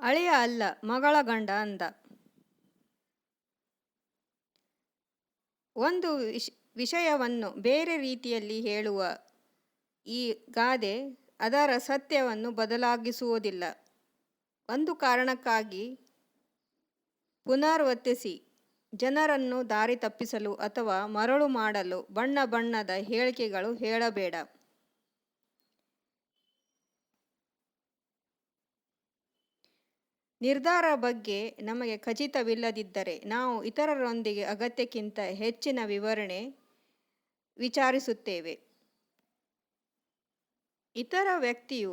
ಅಳಿಯ ಅಲ್ಲ, ಮಗಳ ಗಂಡ ಅಂದ. ಒಂದು ವಿಶ್ ವಿಷಯವನ್ನು ಬೇರೆ ರೀತಿಯಲ್ಲಿ ಹೇಳುವ ಈ ಗಾದೆ ಅದರ ಸತ್ಯವನ್ನು ಬದಲಾಗಿಸುವುದಿಲ್ಲ. ಒಂದು ಕಾರಣಕ್ಕಾಗಿ ಪುನರ್ವರ್ತಿಸಿ ಜನರನ್ನು ದಾರಿ ತಪ್ಪಿಸಲು ಅಥವಾ ಮರಳು ಮಾಡಲು ಬಣ್ಣ ಬಣ್ಣದ ಹೇಳಿಕೆಗಳು ಹೇಳಬೇಡ. ನಿರ್ಧಾರ ಬಗ್ಗೆ ನಮಗೆ ಖಚಿತವಿಲ್ಲದಿದ್ದರೆ ನಾವು ಇತರರೊಂದಿಗೆ ಅಗತ್ಯಕ್ಕಿಂತ ಹೆಚ್ಚಿನ ವಿವರಣೆ ವಿಚಾರಿಸುತ್ತೇವೆ. ಇತರ ವ್ಯಕ್ತಿಯು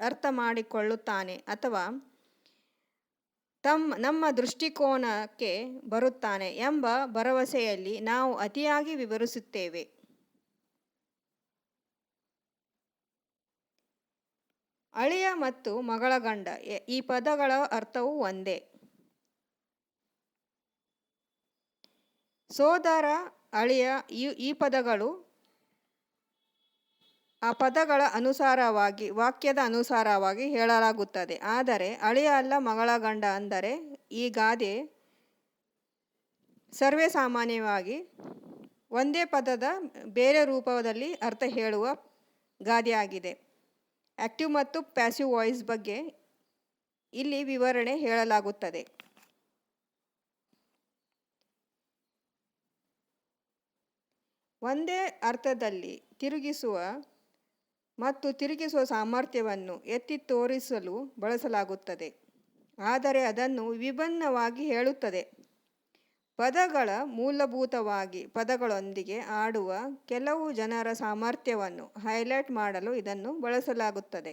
ಅರ್ಥ ಮಾಡಿಕೊಳ್ಳುತ್ತಾನೆ ಅಥವಾ ತಮ್ಮ ನಮ್ಮ ದೃಷ್ಟಿಕೋನಕ್ಕೆ ಬರುತ್ತಾನೆ ಎಂಬ ಭರವಸೆಯಲ್ಲಿ ನಾವು ಅತಿಯಾಗಿ ವಿವರಿಸುತ್ತೇವೆ. ಅಳಿಯ ಮತ್ತು ಮಗಳ ಗಂಡ. ಈ ಪದಗಳ ಅರ್ಥವು ಒಂದೇ. ಸೋದರ, ಅಳಿಯ ಈ ಪದಗಳು ಆ ಪದಗಳ ಅನುಸಾರವಾಗಿ, ವಾಕ್ಯದ ಅನುಸಾರವಾಗಿ ಹೇಳಲಾಗುತ್ತದೆ. ಆದರೆ, ಅಳಿಯ ಅಲ್ಲ ಮಗಳ ಗಂಡ ಅಂದರೆ, ಈ ಗಾದೆ ಸರ್ವೇ ಸಾಮಾನ್ಯವಾಗಿ ಒಂದೇ ಪದದ ಬೇರೆ ರೂಪದಲ್ಲಿ ಅರ್ಥ ಹೇಳುವ ಗಾದೆಯಾಗಿದೆ ಆ್ಯಕ್ಟಿವ್ ಮತ್ತು ಪ್ಯಾಸಿವ್ ವಾಯ್ಸ್ ಬಗ್ಗೆ ಇಲ್ಲಿ ವಿವರಣೆ ಹೇಳಲಾಗುತ್ತದೆ. ಒಂದೇ ಅರ್ಥದಲ್ಲಿ ತಿರುಗಿಸುವ ಮತ್ತು ತಿರುಗಿಸುವ ಸಾಮರ್ಥ್ಯವನ್ನು ಎತ್ತಿ ತೋರಿಸಲು ಬಳಸಲಾಗುತ್ತದೆ. ಆದರೆ ಅದನ್ನು ವಿಭಿನ್ನವಾಗಿ ಹೇಳುತ್ತದೆ. ಪದಗಳ ಮೂಲಭೂತವಾಗಿ ಪದಗಳೊಂದಿಗೆ ಆಡುವ ಕೆಲವು ಜನರ ಸಾಮರ್ಥ್ಯವನ್ನು ಹೈಲೈಟ್ ಮಾಡಲು ಇದನ್ನು ಬಳಸಲಾಗುತ್ತದೆ.